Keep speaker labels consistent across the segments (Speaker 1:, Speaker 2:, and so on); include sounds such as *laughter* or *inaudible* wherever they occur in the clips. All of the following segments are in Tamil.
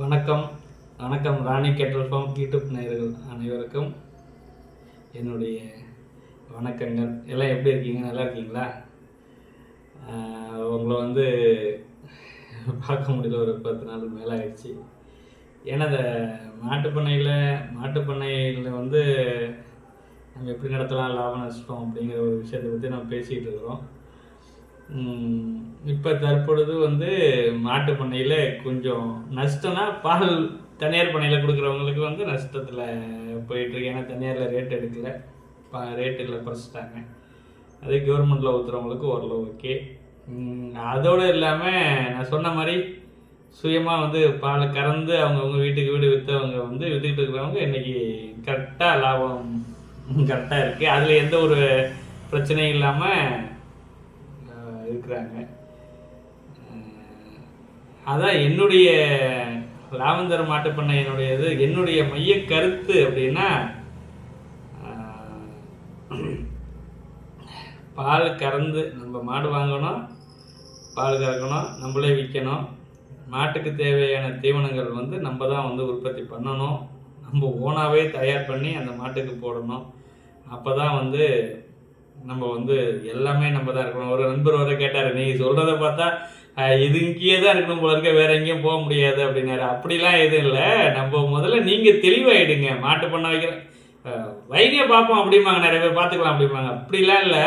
Speaker 1: வணக்கம் வணக்கம் ராணி கேட்டல் ஃபார்ம் யூடியூப் நேயர்கள் அனைவருக்கும் என்னுடைய வணக்கங்கள் எல்லாம் எப்படி இருக்கீங்க நல்லா இருக்கீங்களா உங்களை வந்து பார்க்க முடியல ஒரு பத்து நாளுக்கு மேலே ஆயிடுச்சு ஏன்னா பண்ணையில் மாட்டுப்பண்ணையில் மாட்டுப்பண்ணையில் வந்து நம்ம எப்படி நடத்தலாம் லாபம் நஷ்டம் அப்படிங்கிற ஒரு விஷயத்தை பற்றி நம்ம பேசிகிட்டு இருக்கிறோம் இப்போ தற்பொழுது வந்து மாட்டு பண்ணையில் கொஞ்சம் நஷ்டம்னா பால் தனியார் பண்ணையில் கொடுக்குறவங்களுக்கு வந்து நஷ்டத்தில் போயிட்டுருக்கு ஏன்னா தனியாரில் ரேட் எடுக்கல பா ரேட் இல்லை குறைச்சிட்டாங்க அதே கவர்மெண்ட்டில் ஊற்றுறவங்களுக்கு ஓரளவு ஓகே அதோடு இல்லாமல் நான் சொன்ன மாதிரி சுயமாக வந்து பால் கறந்து அவங்கவுங்க வீட்டுக்கு வீடு விற்றவங்க வந்து விற்றுக்கிட்டு இருக்கிறவங்க இன்றைக்கி கரெக்டாக லாபம் கரெக்டாக இருக்குது அதில் எந்த ஒரு பிரச்சனையும் இல்லாமல் இருக்கிறாங்க அதான் என்னுடைய லாவந்தர் மாட்டுப்பண்ணை என்னுடைய இது என்னுடைய மைய கருத்து அப்படின்னா பால் கறந்து நம்ம மாடு வாங்கணும் பால் கறக்கணும் நம்மளே விற்கணும் மாட்டுக்கு தேவையான தீவனங்கள் வந்து நம்ம தான் வந்து உற்பத்தி பண்ணணும் நம்ம ஓனாகவே தயார் பண்ணி அந்த மாட்டுக்கு போடணும் அப்போ தான் வந்து நம்ம வந்து எல்லாமே நம்ம தான் இருக்கணும் ஒரு நண்பர் வர கேட்டார் நீ சொல்கிறத பார்த்தா இது இங்கேயே தான் இருக்கணும் போல இருக்க வேறு எங்கேயும் போக முடியாது அப்படின்னாரு அப்படிலாம் எதுவும் இல்லை நம்ம முதல்ல நீங்கள் தெளிவாயிடுங்க மாட்டு பண்ண வைக்கிற வைகே பார்ப்போம் அப்படிம்பாங்க நிறைய பேர் பார்த்துக்கலாம் அப்படிம்பாங்க அப்படிலாம் இல்லை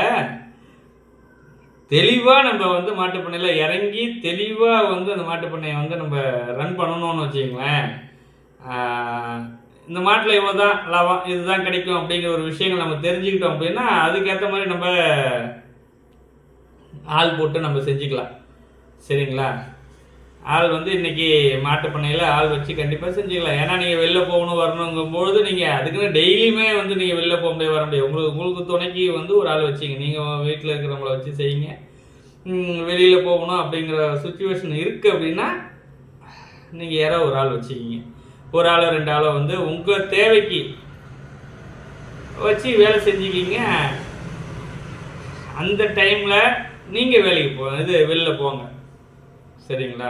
Speaker 1: தெளிவாக நம்ம வந்து பண்ணையில் இறங்கி தெளிவாக வந்து அந்த பண்ணையை வந்து நம்ம ரன் பண்ணணும்னு வச்சுக்கோங்களேன் இந்த மாட்டில் இவ்வளோ தான் லாபம் இதுதான் கிடைக்கும் அப்படிங்கிற ஒரு விஷயங்கள் நம்ம தெரிஞ்சுக்கிட்டோம் அப்படின்னா அதுக்கேற்ற மாதிரி நம்ம ஆள் போட்டு நம்ம செஞ்சுக்கலாம் சரிங்களா ஆள் வந்து இன்றைக்கி மாட்டு பண்ணையில் ஆள் வச்சு கண்டிப்பாக செஞ்சுக்கலாம் ஏன்னா நீங்கள் வெளில போகணும் வரணுங்கும்பொழுது நீங்கள் அதுக்குன்னு டெய்லியுமே வந்து நீங்கள் வெளில போக முடியாது வர முடியாது உங்களுக்கு உங்களுக்கு துணைக்கு வந்து ஒரு ஆள் வச்சுங்க நீங்கள் வீட்டில் இருக்கிறவங்கள வச்சு செய்யுங்க வெளியில் போகணும் அப்படிங்கிற சுச்சுவேஷன் இருக்குது அப்படின்னா நீங்கள் யாரோ ஒரு ஆள் வச்சுக்கிங்க ஒரு ஆளோ ரெண்டு ஆளோ வந்து உங்கள் தேவைக்கு வச்சு வேலை செஞ்சுக்கிங்க அந்த டைமில் நீங்கள் வேலைக்கு போ இது வெளில போங்க சரிங்களா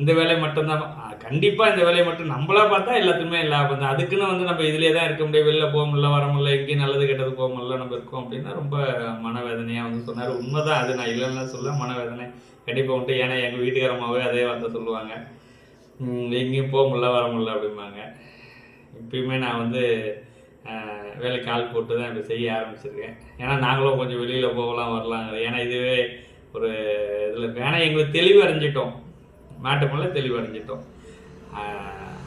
Speaker 1: இந்த வேலையை மட்டும்தான் கண்டிப்பாக இந்த வேலையை மட்டும் நம்மளா பார்த்தா எல்லாத்துக்குமே லாபம் தான் அதுக்குன்னு வந்து நம்ம இதிலே தான் இருக்க முடியும் வெளில போக முடியல வர முடியல எங்கேயும் நல்லது கெட்டது போக முடியல நம்ம இருக்கோம் அப்படின்னா ரொம்ப மனவேதனையாக வந்து சொன்னார் உண்மைதான் அது நான் இல்லைன்னா சொல்ல மனவேதனை கண்டிப்பாக உண்டு ஏன்னா எங்கள் வீட்டுக்காரமாவே அதே வார்த்தை சொல்லுவாங்க எங்கேயும் போக முடில வர முடில அப்படிம்பாங்க இப்பயுமே நான் வந்து வேலைக்கு ஆள் போட்டு தான் இப்போ செய்ய ஆரம்பிச்சிருக்கேன் ஏன்னா நாங்களும் கொஞ்சம் வெளியில் போகலாம் வரலாம் ஏன்னா இதுவே ஒரு இதில் ஏன்னா எங்களுக்கு தெளிவு அடைஞ்சிட்டோம் மாட்டமல்ல தெளிவு அடைஞ்சிட்டோம்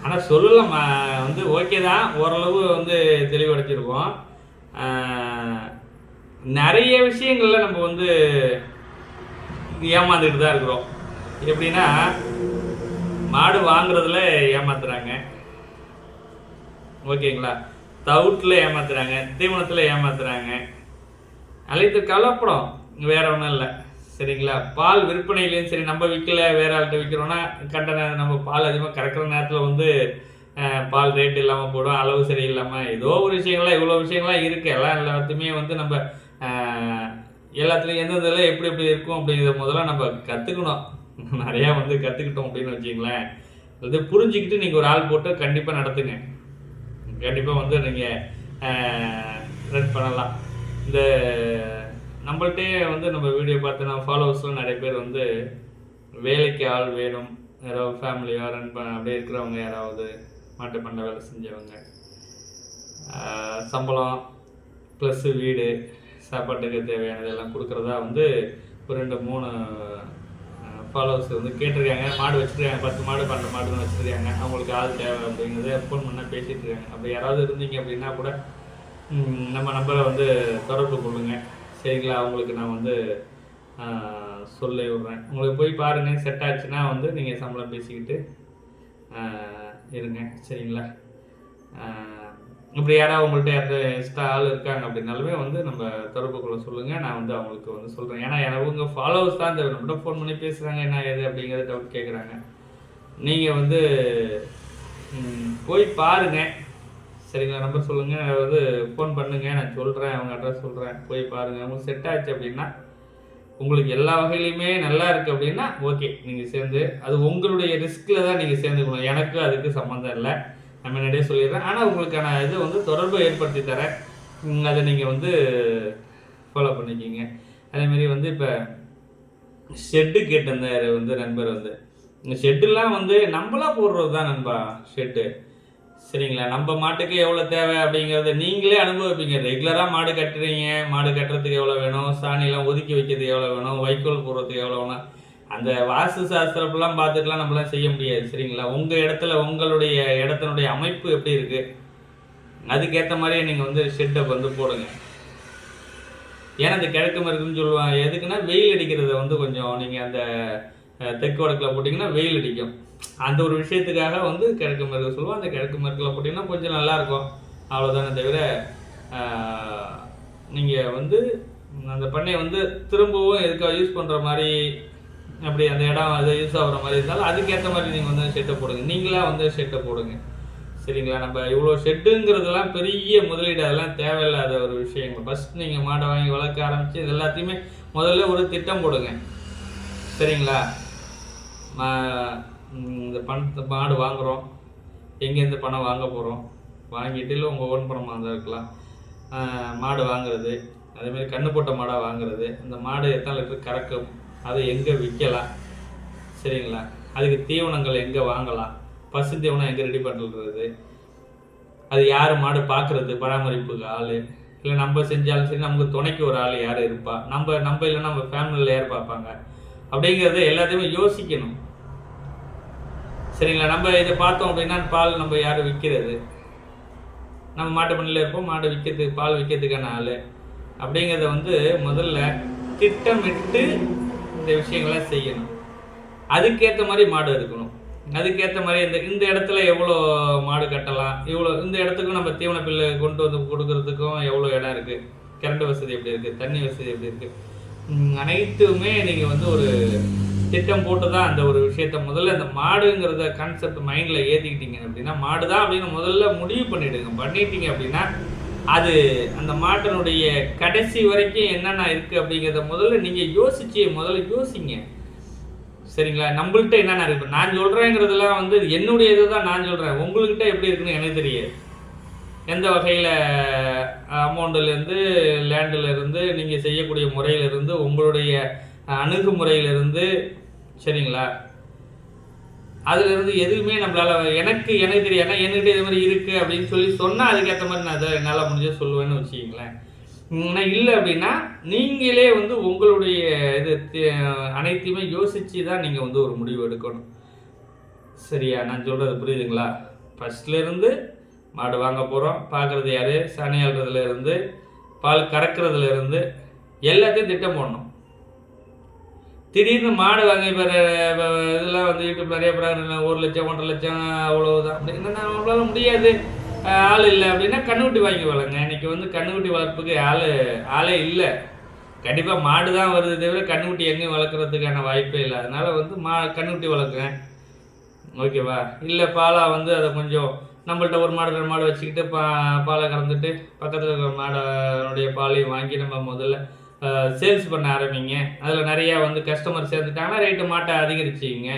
Speaker 1: ஆனால் சொல்லலாம் வந்து ஓகே தான் ஓரளவு வந்து தெளிவடைச்சிருக்கோம் நிறைய விஷயங்களில் நம்ம வந்து ஏமாந்துக்கிட்டு தான் இருக்கிறோம் எப்படின்னா மாடு வாங்குறதுல ஏமாத்துறாங்க ஓகேங்களா தவுட்டில் ஏமாத்துறாங்க தீவனத்தில் ஏமாத்துறாங்க அனைத்து கலப்படம் வேற ஒன்றும் இல்லை சரிங்களா பால் விற்பனையிலையும் சரி நம்ம விற்கல வேற ஆள்கிட்ட விற்கிறோன்னா நேரம் நம்ம பால் அதிகமாக கறக்கிற நேரத்தில் வந்து பால் ரேட் இல்லாமல் போடும் அளவு சரியில்லாமல் ஏதோ ஒரு விஷயங்கள்லாம் இவ்வளோ விஷயங்கள்லாம் இருக்குது எல்லாம் எல்லாத்துமே வந்து நம்ம எல்லாத்துலேயும் எந்தெந்த எப்படி எப்படி இருக்கும் அப்படிங்கிறத முதல்ல நம்ம கற்றுக்கணும் *laughs* நிறையா வந்து கற்றுக்கிட்டோம் அப்படின்னு வச்சிங்களேன் இது புரிஞ்சுக்கிட்டு நீங்கள் ஒரு ஆள் போட்டு கண்டிப்பாக நடத்துங்க கண்டிப்பாக வந்து நீங்கள் ரன் பண்ணலாம் இந்த நம்மள்கிட்டே வந்து நம்ம வீடியோ பார்த்தோன்னா ஃபாலோவர்ஸ்லாம் நிறைய பேர் வந்து வேலைக்கு ஆள் வேணும் யாராவது ஃபேமிலியாக ரன் பண்ண அப்படியே இருக்கிறவங்க யாராவது மாட்டு பண்ண வேலை செஞ்சவங்க சம்பளம் ப்ளஸ்ஸு வீடு சாப்பாட்டுக்கு தேவையானதெல்லாம் கொடுக்குறதா வந்து ஒரு ரெண்டு மூணு ஃபாலோவர்ஸ் வந்து கேட்டிருக்காங்க மாடு வச்சுருக்காங்க பத்து மாடு பன்னெண்டு மாடு தான் வச்சுருக்காங்க அவங்களுக்கு ஆள் தேவை அப்படிங்கிறத ஃபோன் பண்ணால் பேசிகிட்டு இருக்காங்க அப்படி யாராவது இருந்தீங்க அப்படின்னா கூட நம்ம நம்பரை வந்து தொடர்பு கொள்ளுங்க சரிங்களா அவங்களுக்கு நான் வந்து சொல்லி விட்றேன் உங்களுக்கு போய் பாருங்கள் செட் ஆச்சுன்னா வந்து நீங்கள் சம்பளம் பேசிக்கிட்டு இருங்க சரிங்களா இப்படி யாராவது உங்கள்கிட்ட எந்த எக்ஸ்ட்ரா ஆள் இருக்காங்க அப்படின்னாலுமே வந்து நம்ம தொடர்புக்குள்ள சொல்லுங்கள் நான் வந்து அவங்களுக்கு வந்து சொல்கிறேன் ஏன்னா உங்க ஃபாலோவர்ஸ் தான் இந்த நம்மகிட்ட ஃபோன் பண்ணி பேசுகிறாங்க என்ன ஏது அப்படிங்கிறத டவுட் கேட்குறாங்க நீங்கள் வந்து போய் பாருங்க சரிங்களா நம்பர் சொல்லுங்கள் அதாவது ஃபோன் பண்ணுங்கள் நான் சொல்கிறேன் அவங்க அட்ரஸ் சொல்கிறேன் போய் பாருங்கள் உங்களுக்கு செட் ஆச்சு அப்படின்னா உங்களுக்கு எல்லா வகையிலையுமே நல்லா இருக்குது அப்படின்னா ஓகே நீங்கள் சேர்ந்து அது உங்களுடைய ரிஸ்கில் தான் நீங்கள் சேர்ந்துக்கணும் எனக்கு அதுக்கு சம்மந்தம் இல்லை நான் முன்னாடியே சொல்லிடுறேன் ஆனால் உங்களுக்கான இது வந்து தொடர்பு ஏற்படுத்தி தரேன் அதை நீங்கள் வந்து ஃபாலோ பண்ணிக்கிங்க அதேமாரி வந்து இப்போ ஷெட்டு கேட்டிருந்தார் வந்து நண்பர் வந்து இந்த ஷெட்டுலாம் வந்து நம்மளாக போடுறது தான் நண்பா ஷெட்டு சரிங்களா நம்ம மாட்டுக்கு எவ்வளோ தேவை அப்படிங்கிறத நீங்களே அனுபவிப்பீங்க ரெகுலராக மாடு கட்டுறீங்க மாடு கட்டுறதுக்கு எவ்வளோ வேணும் சாணியெலாம் ஒதுக்கி வைக்கிறதுக்கு எவ்வளோ வேணும் வைக்கோல் போடுறதுக்கு எவ்வளோ வேணும் அந்த வாஸ்து சாஸ்திரப்பெல்லாம் பார்த்துட்டுலாம் நம்மளாம் செய்ய முடியாது சரிங்களா உங்கள் இடத்துல உங்களுடைய இடத்தினுடைய அமைப்பு எப்படி இருக்குது அதுக்கேற்ற மாதிரியே நீங்கள் வந்து ஷெட்டை வந்து போடுங்க ஏன்னா அந்த கிழக்கு மருக்குன்னு சொல்லுவாங்க எதுக்குன்னா வெயில் அடிக்கிறத வந்து கொஞ்சம் நீங்கள் அந்த தெற்கு வடக்கில் போட்டிங்கன்னா வெயில் அடிக்கும் அந்த ஒரு விஷயத்துக்காக வந்து கிழக்கு மருக்கு சொல்லுவோம் அந்த கிழக்கு மருக்கில் போட்டிங்கன்னா கொஞ்சம் நல்லாயிருக்கும் அவ்வளோதானே தவிர நீங்கள் வந்து அந்த பண்ணையை வந்து திரும்பவும் எதுக்காக யூஸ் பண்ணுற மாதிரி அப்படி அந்த இடம் அது யூஸ் ஆகிற மாதிரி இருந்தாலும் அதுக்கேற்ற மாதிரி நீங்கள் வந்து ஷெட்டை போடுங்க நீங்களாக வந்து ஷெட்டை போடுங்க சரிங்களா நம்ம இவ்வளோ ஷெட்டுங்கிறதுலாம் பெரிய முதலீடு அதெல்லாம் தேவையில்லாத ஒரு விஷயங்கள் ஃபஸ்ட் நீங்கள் மாட்டை வாங்கி வளர்க்க ஆரம்பித்து இது எல்லாத்தையுமே முதல்ல ஒரு திட்டம் போடுங்க சரிங்களா இந்த பணத்தை மாடு வாங்குகிறோம் எங்கேருந்து பணம் வாங்க போகிறோம் வாங்கிட்டு இல்லை உங்கள் ஓன் பணமாக இருந்தால் இருக்கலாம் மாடு வாங்குறது அதேமாதிரி கண்ணு போட்ட மாடாக வாங்குறது அந்த மாடு எத்தனை லிட்டர் கறக்கும் அதை எங்கே விற்கலாம் சரிங்களா அதுக்கு தீவனங்கள் எங்கே வாங்கலாம் பசு தீவனம் எங்கே ரெடி பண்ணுறது அது யார் மாடு பார்க்குறது பராமரிப்புக்கு ஆள் இல்லை நம்ம செஞ்சாலும் சரி நமக்கு துணைக்கு ஒரு ஆள் யார் இருப்பா நம்ம நம்ம இல்லை நம்ம ஃபேமிலியில் யார் பார்ப்பாங்க அப்படிங்கிறத எல்லாத்தையுமே யோசிக்கணும் சரிங்களா நம்ம இதை பார்த்தோம் அப்படின்னா பால் நம்ம யார் விற்கிறது நம்ம மாட்டு பண்ணையில் இருப்போம் மாடு விற்கிறதுக்கு பால் விற்கிறதுக்கான ஆள் அப்படிங்கிறத வந்து முதல்ல திட்டமிட்டு இந்த விஷயங்கள்லாம் செய்யணும் அதுக்கேற்ற மாதிரி மாடு இருக்கணும் அதுக்கேற்ற மாதிரி இந்த இந்த இடத்துல எவ்வளோ மாடு கட்டலாம் இவ்வளோ இந்த இடத்துக்கும் நம்ம தீவன பில்லு கொண்டு வந்து கொடுக்கறதுக்கும் எவ்வளோ இடம் இருக்குது கரண்ட் வசதி எப்படி இருக்குது தண்ணி வசதி எப்படி இருக்குது அனைத்துமே நீங்கள் வந்து ஒரு திட்டம் போட்டு தான் அந்த ஒரு விஷயத்த முதல்ல அந்த மாடுங்கிறத கான்செப்ட் மைண்டில் ஏற்றிக்கிட்டீங்க அப்படின்னா மாடு தான் அப்படின்னு முதல்ல முடிவு பண்ணிவிடுங்க பண்ணிட்டீங்க அப்படின்னா அது அந்த மாட்டனுடைய கடைசி வரைக்கும் என்னென்ன இருக்குது அப்படிங்கிறத முதல்ல நீங்கள் யோசிச்சு முதல்ல யோசிங்க சரிங்களா நம்மள்கிட்ட என்னென்ன இருக்குது நான் சொல்றேங்கிறதுலாம் வந்து என்னுடைய இது தான் நான் சொல்கிறேன் உங்கள்கிட்ட எப்படி இருக்குன்னு எனக்கு தெரியாது எந்த வகையில் அமௌண்ட்டிலேருந்து லேண்டிலிருந்து நீங்கள் செய்யக்கூடிய முறையிலிருந்து உங்களுடைய அணுகுமுறையிலிருந்து சரிங்களா அதுலேருந்து எதுவுமே நம்மளால் எனக்கு எனக்கு தெரியாது ஏன்னா என்கிட்ட இது மாதிரி இருக்குது அப்படின்னு சொல்லி சொன்னால் அதுக்கேற்ற மாதிரி நான் அதை என்னால் முடிஞ்சது சொல்லுவேன்னு வச்சுக்கிங்களேன் ஆனால் இல்லை அப்படின்னா நீங்களே வந்து உங்களுடைய இது அனைத்தையுமே யோசித்து தான் நீங்கள் வந்து ஒரு முடிவு எடுக்கணும் சரியா நான் சொல்கிறது புரியுதுங்களா ஃபஸ்ட்லேருந்து மாடு வாங்க போகிறோம் பார்க்குறது யார் சனி ஆள்றதுலேருந்து பால் கறக்கிறதுலேருந்து எல்லாத்தையும் திட்டம் போடணும் திடீர்னு மாடு வாங்கி இப்போ இதெல்லாம் வந்து யூடியூப் நிறைய ப்ராக்ராம் ஒரு லட்சம் ஒன்றரை லட்சம் அவ்வளோதான் அப்படின்னா நம்மளால முடியாது ஆள் இல்லை அப்படின்னா கண்ணுக்குட்டி வாங்கி வளருங்க இன்றைக்கி வந்து கண்ணுக்குட்டி வளர்ப்புக்கு ஆள் ஆளே இல்லை கண்டிப்பாக மாடு தான் வருது தவிர கண்ணுக்குட்டி எங்கேயும் வளர்க்குறதுக்கான வாய்ப்பே இல்லை அதனால் வந்து மா கண்ணுக்குட்டி வளர்க்குறேன் ஓகேவா இல்லை பாலாக வந்து அதை கொஞ்சம் நம்மள்ட்ட ஒரு மாடு ரெண்டு மாடு வச்சுக்கிட்டு பா பாலை கறந்துட்டு பக்கத்தில் இருக்கிற மாடனுடைய பாலையும் வாங்கி நம்ம முதல்ல சேல்ஸ் பண்ண ஆரம்பிங்க அதில் நிறையா வந்து கஸ்டமர் சேர்ந்துட்டாங்கன்னா ரேட்டு மாட்டை அதிகரிச்சிங்க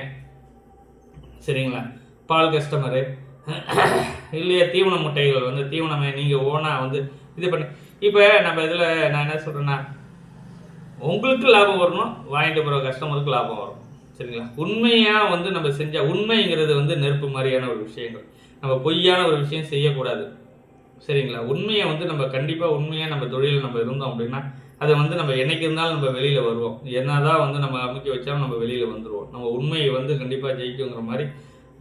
Speaker 1: சரிங்களா பால் கஸ்டமரு இல்லையா தீவன முட்டைகள் வந்து தீவனமே நீங்கள் ஓனாக வந்து இது பண்ணி இப்போ நம்ம இதில் நான் என்ன சொல்கிறேன்னா உங்களுக்கு லாபம் வரணும் வாங்கிட்டு போகிற கஸ்டமருக்கு லாபம் வரும் சரிங்களா உண்மையாக வந்து நம்ம செஞ்சால் உண்மைங்கிறது வந்து நெருப்பு மாதிரியான ஒரு விஷயங்கள் நம்ம பொய்யான ஒரு விஷயம் செய்யக்கூடாது சரிங்களா உண்மையை வந்து நம்ம கண்டிப்பாக உண்மையாக நம்ம தொழிலில் நம்ம இருந்தோம் அப்படின்னா அதை வந்து நம்ம என்னைக்கு இருந்தாலும் நம்ம வெளியில் வருவோம் என்னதான் வந்து நம்ம அமைக்க வச்சாலும் நம்ம வெளியில் வந்துடுவோம் நம்ம உண்மையை வந்து கண்டிப்பாக ஜெயிக்குங்கிற மாதிரி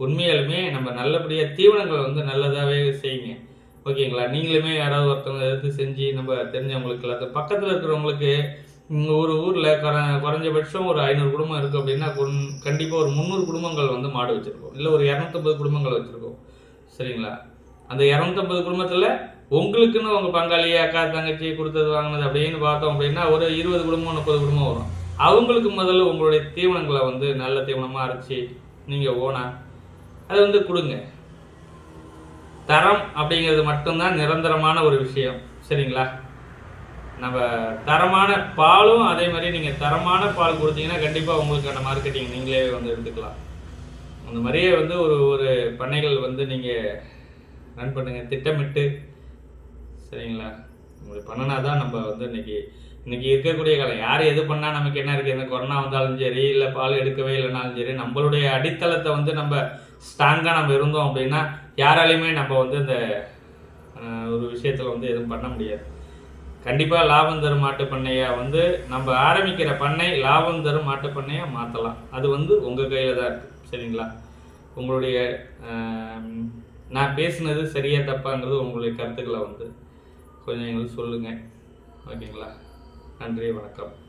Speaker 1: உண்மையாலுமே நம்ம நல்லபடியாக தீவனங்களை வந்து நல்லதாகவே செய்யுங்க ஓகேங்களா நீங்களுமே யாராவது ஒருத்தவங்க எடுத்து செஞ்சு நம்ம தெரிஞ்சவங்களுக்கு இல்லாத பக்கத்தில் இருக்கிறவங்களுக்கு ஒரு ஊரில் குற குறைஞ்சபட்சம் ஒரு ஐநூறு குடும்பம் இருக்குது அப்படின்னா கொன் கண்டிப்பாக ஒரு முந்நூறு குடும்பங்கள் வந்து மாடு வச்சுருக்கோம் இல்லை ஒரு இரநூத்தம்பது குடும்பங்கள் வச்சுருக்கோம் சரிங்களா அந்த இரநூத்தம்பது குடும்பத்தில் உங்களுக்குன்னு உங்கள் பங்காளி அக்கா தங்கச்சி கொடுத்தது வாங்கினது அப்படின்னு பார்த்தோம் அப்படின்னா ஒரு இருபது குடும்பம் முப்பது குடும்பம் வரும் அவங்களுக்கு முதல்ல உங்களுடைய தீவனங்களை வந்து நல்ல தீவனமாக அரைச்சி நீங்கள் ஓனா அது வந்து கொடுங்க தரம் அப்படிங்கிறது மட்டும்தான் நிரந்தரமான ஒரு விஷயம் சரிங்களா நம்ம தரமான பாலும் அதே மாதிரி நீங்கள் தரமான பால் கொடுத்தீங்கன்னா கண்டிப்பாக உங்களுக்கான மார்க்கெட்டிங் நீங்களே வந்து எடுத்துக்கலாம் அந்த மாதிரியே வந்து ஒரு ஒரு பண்ணைகள் வந்து நீங்கள் ரன் பண்ணுங்கள் திட்டமிட்டு சரிங்களா இப்படி பண்ணினா தான் நம்ம வந்து இன்னைக்கு இன்றைக்கி இருக்கக்கூடிய காலம் யார் எது பண்ணால் நமக்கு என்ன இருக்குது இந்த கொரோனா வந்தாலும் சரி இல்லை பால் எடுக்கவே இல்லைனாலும் சரி நம்மளுடைய அடித்தளத்தை வந்து நம்ம ஸ்ட்ராங்காக நம்ம இருந்தோம் அப்படின்னா யாராலையுமே நம்ம வந்து இந்த ஒரு விஷயத்தில் வந்து எதுவும் பண்ண முடியாது கண்டிப்பாக லாபம் தரும் மாட்டு பண்ணையாக வந்து நம்ம ஆரம்பிக்கிற பண்ணை லாபம் தரும் மாட்டு பண்ணையாக மாற்றலாம் அது வந்து உங்கள் கையில் தான் இருக்குது சரிங்களா உங்களுடைய நான் பேசினது சரியாக தப்பாங்கிறது உங்களுடைய கருத்துக்களை வந்து கொஞ்சம் எங்களுக்கு சொல்லுங்கள் ஓகேங்களா நன்றி வணக்கம்